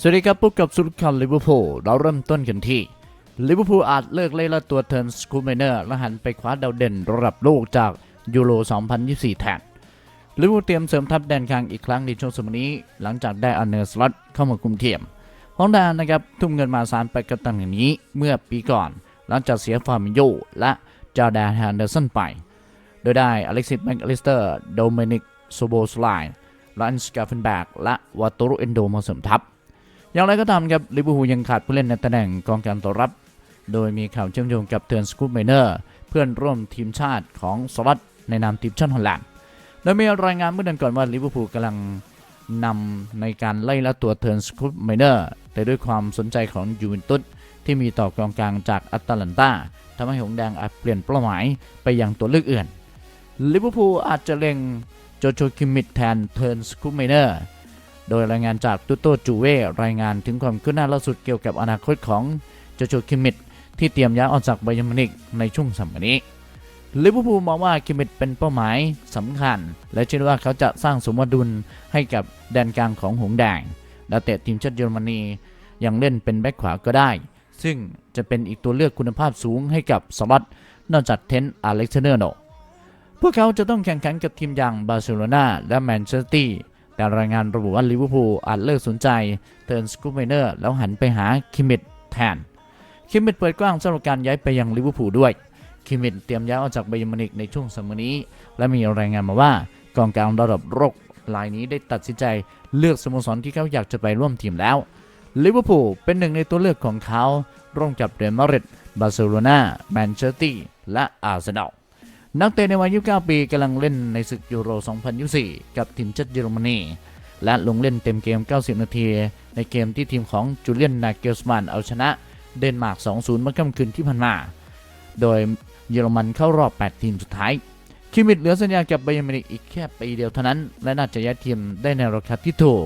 สวัสดีครับพบกับสุดคันลิเวอร์พูลเราเริ่มต้นกันที่ลิเวอร์พูลอาจเลิกเล่นละตัวเทิร์นสกูเมเนอร์และหันไปคว้าดาวเด่นระดับโลกจากยูโร 2024 แทนลิเวอร์พูลเตรียมเสริมทัพแดนกลางอีกครั้งในช่วงสมัยนี้ หลังจากได้อันเนอร์สล็อตเข้ามาคุมทียมฮองดานะครับทุ่มเงินมาสารไปกับตำแหน่งนี้เมื่อปีก่อน หลังจากเสียฟาร์มิโยและจาร์แดนแฮนเดอร์สันไป โดยได้อเล็กซิสแมคอลิสเตอร์โดเมนิกโซโบสไลน์ลันสกาเฟนแบกและวาโตรุเอนโดมาเสริมทัพ อย่างไรก็ตามครับลิเวอร์พูลยังขาดผู้เล่นในตำแหน่งกองกลางตัวรับ โดยมีข่าวเชื่อมโยงกับเทือนสกูปไมเนอร์ เพื่อนร่วมทีมชาติของสลัดในนามทีมชาติฮอลแลนด์โดยมีรายงานเมื่อเดือนก่อนว่าลิเวอร์พูลกำลังนำในการไล่ละตัวเทือนสกูปไมเนอร์แต่ด้วยความสนใจของยูเวนตุสที่มีต่อกองกลางจากอัตแลนตาทำให้หงส์แดงอาจเปลี่ยนเป้าหมายไปยังตัวเลือกอื่นลิเวอร์พูลอาจจะเล็งโจโจคิมมิดแทนเทิร์นสกูปไมเนอร์ โดยรายงานจากตุโตจูเว่รายงานถึงความคืบหน้าล่าสุดเกี่ยวกับอนาคตของโจโจคิมมิดที่เตรียมย้ายออกจากไบเยร์มินิกในช่วงสมัยนี้ลิเวอร์พูลมองว่าคิมมิดเป็นเป้าหมายสำคัญ และเชื่อว่าเขาจะสร้างสมดุลให้กับแดนกลางของหงส์แดงและเตะทีมชาติเยอรมนียังเล่นเป็นแบ็คขวาก็ได้ ซึ่งจะเป็นอีกตัวเลือกคุณภาพสูงให้กับสล็อตนอกจากเทนต์อเล็กซานเดอร์โนพวกเขาจะต้องแข่งขันกับทีมอย่างบาร์เซโลนาและแมนเชสเตอร์ แต่รายงานระบุว่าลิเวอร์พูลอาจเลิกสนใจเทิร์นสกูเมเนอร์แล้วหันไปหาคิมมิดแทน คิมมิดเปิดกว้างสำหรับการย้ายไปยังลิเวอร์พูลด้วย คิมมิดเตรียมย้ายออกจากไบย์มินิกในช่วงสมัยนี้ และมีรายงานมาว่ากองกลางระดับโลกรายนี้ได้ตัดสินใจเลือกสโมสรที่เขาอยากจะไปร่วมทีมแล้วลิเวอร์พูลเป็นหนึ่งในตัวเลือกของเขาร่วมกับเรอัลมาดริดบาร์เซโลนาแมนเชสเตอร์และอาร์เซนอล นักเตะในวัย 29 ปีกำลังเล่นในศึกยูโร 2024 กับทีมชาติเยอรมนี และลงเล่นเต็มเกม 90 นาที ในเกมที่ทีมของจูเลียนนาเกลสมันเอาชนะเดนมาร์ก 2-0 เมื่อค่ำคืนที่ผ่านมา โดยเยอรมันเข้ารอบ 8 ทีมสุดท้าย คิมิดเหลือสัญญากับไบเยอร์มินิกอีกแค่ปีเดียวเท่านั้น และน่าจะย้ายทีมได้ในราคาที่ถูก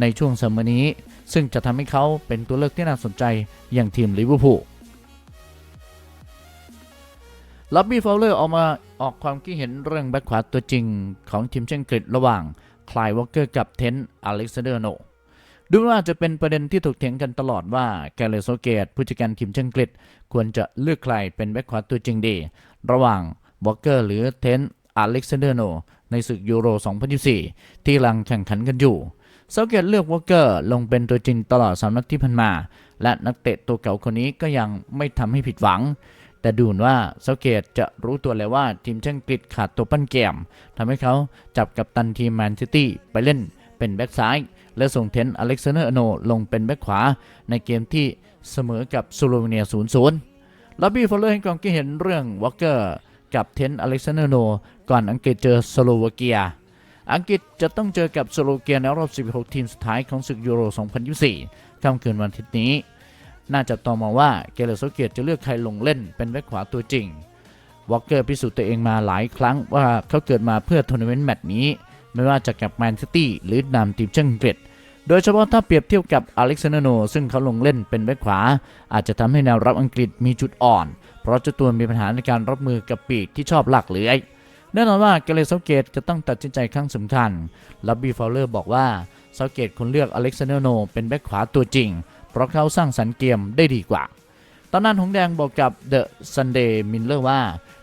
ในช่วงซัมเมอร์นี้ ซึ่งจะทำให้เขาเป็นตัวเลือกที่น่าสนใจอย่างทีมลิเวอร์พูล ล็อบบี้ฟาวเลอร์ออกมาออกความคิดเห็นเรื่องแบ็คขวาตัวจริงของทีมชาติอังกฤษระหว่างคลายวอลเกอร์กับเทนต์อเล็กซานเดอร์โนดูว่าจะเป็นประเด็นที่ถกเถียงกันตลอดว่าแกเลโซเกตผู้จัดการทีมชาติอังกฤษควรจะเลือกใครเป็นแบ็คขวาตัวจริงดี ระหว่างวอลเกอร์หรือเทนต์อเล็กซานเดอร์โนในศึกยูโร 2024 ที่กำลังแข่งขันกันอยู่เซาเกตเลือกวอลเกอร์ลงเป็นตัวจริงตลอดสามนัดที่ผ่านมา และนักเตะตัวเก่าคนนี้ก็ยังไม่ทำให้ผิดหวัง แต่ดูเหมือนว่าเซาเกตจะรู้ตัวแล้วว่าทีมชาติอังกฤษขาดตัวปั้นเกมทำให้เขาจับกับตันทีมแมนซิตี้ไปเล่นเป็นแบ็กซ้าย และส่งเทนอเล็กซานเดอร์โนลงเป็นแบ็กขวา ในเกมที่เสมอกับสโลวีเนีย 0-0ล็อบบี้ฟอลเลอร์ให้ความคิดเห็นเรื่องวอลเกอร์กับเทนอเล็กซานเดอร์โน ก่อนอังกฤษเจอสโลวาเกีย อังกฤษจะต้องเจอกับสโลวาเกียในรอบ 16 ทีมสุดท้ายของศึกยูโร 2024ค่ำคืนวันอาทิตย์นี้ น่าจะต่อมาว่าเกเรโซเกียตจะเลือกใครลงเล่นเป็นแบ็คขวาตัวจริงวอลเกอร์พิสูจน์ตัวเองมาหลายครั้งว่าเขาเกิดมาเพื่อทัวร์นาเมนต์แมตช์นี้ ไม่ว่าจะกับแมนซิตี้หรือนามทีมเชาติอังกฤษโดยเฉพาะถ้าเปรียบเทียบกับอเล็กซานเดอร์โน ซึ่งเขาลงเล่นเป็นแบ็คขวา อาจจะทำให้แนวรับอังกฤษมีจุดอ่อน เพราะเจ้าตัวมีปัญหาในการรับมือกับปีกที่ชอบหลักเลื้อยแน่นอนว่าเกเรโซเกตจะต้องตัดสินใจครั้งสำคัญลับบี้ฟาวเลอร์บอกว่าเซาเกตคนเลือกอเล็กซานเดอร์โนเป็นแบ็คขวาตัวจริง เพราะเขาสร้างสรรค์เกมได้ดีกว่า ตอนนั้นหงแดงบอกกับเดอะซันเดย์มินเลอร์ว่า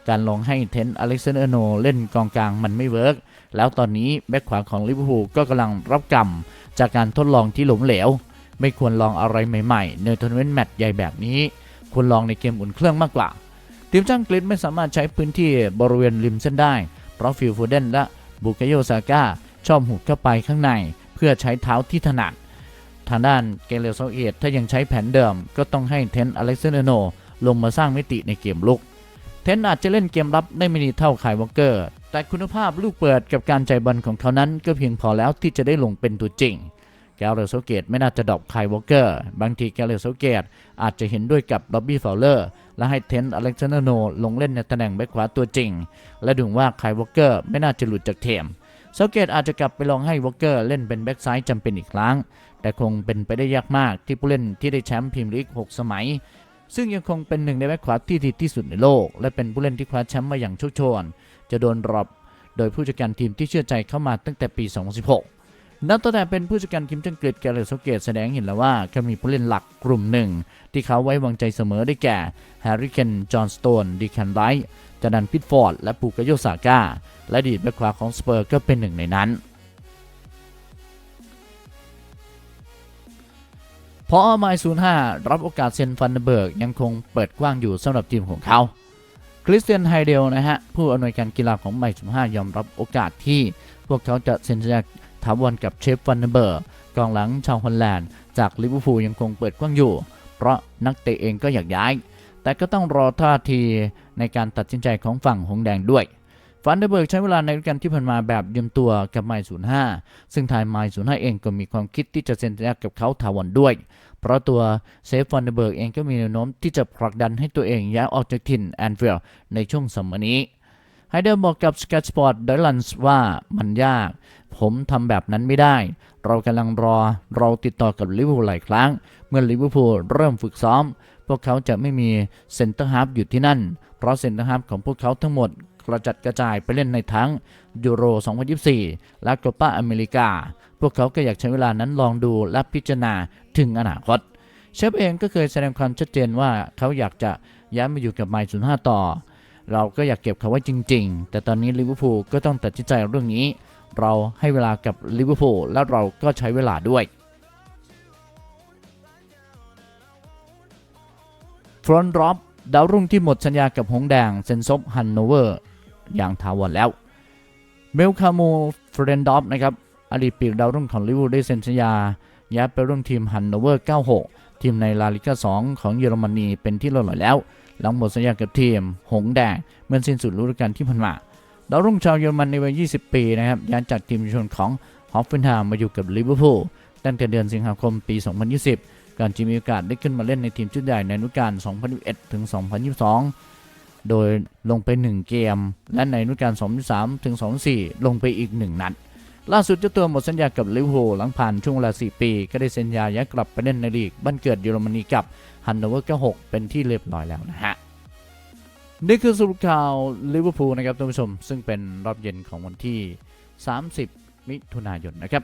การลองให้เทนอเล็กซานเดอร์โนเล่นกองกลางมันไม่เวิร์กแล้วตอนนี้แบ็คขวาของลิเวอร์พูลก็กำลังรับกรรม จากการทดลองที่ล้มเหลว ไม่ควรลองอะไรใหม่ๆ ในทัวร์นาเมนต์แมตช์ใหญ่แบบนี้ ควรลองในเกมอุ่นเครื่องมากกว่า ทีมชาติอังกฤษไม่สามารถใช้พื้นที่บริเวณริมเส้นได้ เพราะฟิลโฟเดนและบุกาโยซาก้าชอบหุดเข้าไปข้างใน เพื่อใช้เท้าที่ถนัด ทางด้านเกเรโซเอตถ้ายังใช้แผนเดิม ก็ต้องให้เทนต์อเล็กซานเดอร์โนลงมาสร้างมิติในเกมลุก เทนต์อาจจะเล่นเกมรับได้ไม่ดีเท่าไคายวอลเกอร์ แต่คุณภาพลูกเปิดกับการใจบอลของเขานั้น ก็เพียงพอแล้วที่จะได้ลงเป็นตัวจริงแกเรโซเกตไม่น่าจะดรอปไคายวอลเกอร์ บางทีแกเรโซเกตอาจจะเห็นด้วยกับล็อบบี้ฟาวเลอร์ และให้เทนต์อเล็กซานเดอร์โนลงเล่นในตำแหน่งแบ็คขวาตัวจริง และดูว่าไคายวอลเกอร์ไม่น่าจะหลุดจากเทมเซเกตอาจจะกลับไปลองให้วอลเกอร์เล่นเป็นแบ็คซ้ายจำเป็นอีกครั้ง แต่คงเป็นไปได้ยากมากที่ผู้เล่นที่ได้แชมป์พรีเมียร์ลีก 6 สมัย ซึ่งยังคงเป็นหนึ่งในแบ็คขวาที่ดีที่สุดในโลก และเป็นผู้เล่นที่คว้าแชมป์มาอย่างโชคโชน จะโดนดรอปโดยผู้จัดการทีมที่เชื่อใจเข้ามาตั้งแต่ปี 2016 นับตั้งแต่เป็นผู้จัดการทีมชาติอังกฤษแกเรตโซเกตแสดงเห็นแล้วว่าเขามีผู้เล่นหลักกลุ่มหนึ่ง ที่เขาไว้วางใจเสมอได้แก่แฮร์รี่เคน จอห์นสโตนดีแคนไรท์จานันพิทฟอร์ด และปูกาโยซาก้า และดีตแบ็คขวาของสเปอร์ก็เป็นหนึ่งในนั้น พอไมล์05 รับโอกาสเซนฟันเดอร์เบิร์กยังคงเปิดกว้างอยู่สำหรับทีมของเขา คริสเตียนไฮเดลนะฮะ ผู้อำนวยการกีฬาของไมล์05 ยอมรับโอกาสที่ พวกเขาจะเซ็นสัญญาถาวรกับเชฟฟันเดอร์เบิร์กกองหลังชาวฮอลแลนด์จากลิเวอร์พูลยังคงเปิดกว้างอยู่ เพราะนักเตะเองก็อยากย้าย แต่ก็ต้องรอท่าทีในการตัดสินใจของฝั่งหงแดงด้วย ฟันเดอร์เบิร์กใช้เวลาในฤดูกาลที่ผ่านมาแบบยืมตัวกับไมล์05 ซึ่งทายไมล์05 เองก็มีความคิดที่จะเซ็นสัญญากับเขาถาวรด้วย เพราะตัวเซฟฟันเดอร์เบิร์กเองก็มีแนวโน้มที่จะผลักดันให้ตัวเองย้ายออกจากถิ่นแอนฟิลด์ในช่วงสมัยนี้ไฮเดอร์บอกกับ Sky Sport d o l a n s ว่ามันยาก ผมทำแบบนั้นไม่ได้ เรากำลังรอเราติดต่อกับลิเวอร์พูลหลายครั้ง เมื่อลิเวอร์พูลเริ่มฝึกซ้อม พวกเขาจะไม่มีเซนเตอร์ฮาร์ฟอยู่ที่นั่น เพราะเซนเตอร์ฮาร์ฟของพวกเขาทั้งหมด กระจัดกระจายไปเล่นในทั้งยูโร 2024 และโคปาอเมริกา พวกเขาก็อยากใช้เวลานั้นลองดูและพิจารณาถึงอนาคต เชฟเองก็เคยแสดงความชัดเจนว่าเขาอยากจะย้ายมาอยู่กับไมล์05 ต่อ เราก็อยากเก็บเขาไว้จริง ๆ แต่ตอนนี้ลิเวอร์พูลก็ต้องตัดสินใจเรื่องนี้ เราให้เวลากับลิเวอร์พูลและเราก็ใช้เวลาด้วยฟรอนต์รอบดาวรุ่งที่หมดสัญญากับหงแดงเซนซบฮันโนเวอร์ อย่างถาวรแล้ว เมลคาโมเฟรนดอฟนะครับอดีตปีกดาวรุ่งของลิเวอร์พูลได้เซ็นสัญญาย้ายไปร่วมทีมฮันโนเวอร์ 96 ทีมในลาลิกา2 ของเยอรมนีเป็นที่เรียบร้อยแล้ว หลังหมดสัญญากับทีม หงแดงเมื่อสิ้นสุดฤดูกาลที่ผ่านมาดาวรุ่งชาวเยอรมันในวัย 20 ปีนะครับย้ายจากทีมเยาวชนของฮอฟเฟนไฮม์มาอยู่กับลิเวอร์พูลตั้งแต่เดือนสิงหาคมปี 2020ก่อนจะมีโอกาสได้ขึ้นมาเล่นในทีมชุดใหญ่ในฤดูกาล 2021 ถึง 2022 โดยลงไป 1 เกม และในฤดูกาล2023ถึง24 ลงไปอีก 1 นัด ล่าสุดเจ้าตัวหมดสัญญากับลิเวอร์พูลหลังผ่านช่วงเวลา 4 ปี ก็ได้เซ็นญาย้ายกลับไปเล่นในลีกบ้านเกิดเยอรมนีกับฮันโนเวอร์96เป็นที่เรียบร้อยแล้วนะฮะนี่คือสรุปข่าวลิเวอร์พูลนะครับท่านผู้ชม ซึ่งเป็นรอบเย็นของวันที่ 30 มิถุนายนนะครับ